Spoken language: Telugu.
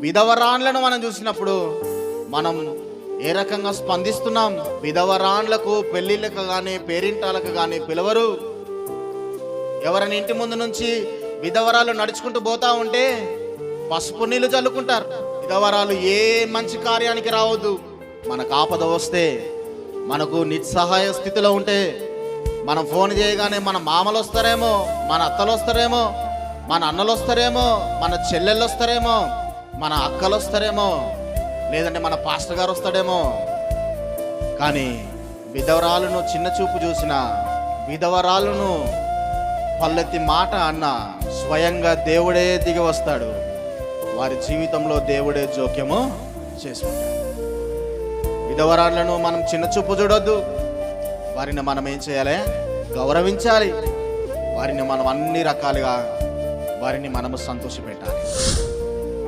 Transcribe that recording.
విధవరాన్లను మనం చూసినప్పుడు మనం ఏ రకంగా స్పందిస్తున్నాం? విధవరాన్లకు పెళ్ళిళ్ళకు కానీ పేరింటాలకు కానీ పిలవరు. ఎవరైనా ఇంటి ముందు నుంచి విధవరాలు నడుచుకుంటూ పోతా ఉంటే పసుపు నీళ్ళు చల్లుకుంటారు. విధవరాలు ఏ మంచి కార్యానికి రావద్దు. మనకు ఆపద వస్తే మనకు నిస్సహాయ స్థితిలో ఉంటే మనం ఫోన్ చేయగానే మన మామలు వస్తారేమో మన అత్తలు వస్తారేమో మన అన్నలు వస్తారేమో మన చెల్లెళ్ళు వస్తారేమో మన అక్కలు వస్తారేమో లేదంటే మన పాస్టర్ గారు వస్తాడేమో. కానీ విధవరాలను చిన్న చూపు చూసిన విధవరాలను పల్లెత్తి మాట అన్న స్వయంగా దేవుడే దిగి వస్తాడు. వారి జీవితంలో దేవుడే జోక్యము చేసుకుంటాడు. విధవరాలను మనం చిన్న చూపు చూడొద్దు. వారిని మనం ఏం చేయాలి? గౌరవించాలి. వారిని మనం అన్ని రకాలుగా వారిని మనము సంతోషపెట్టాలి.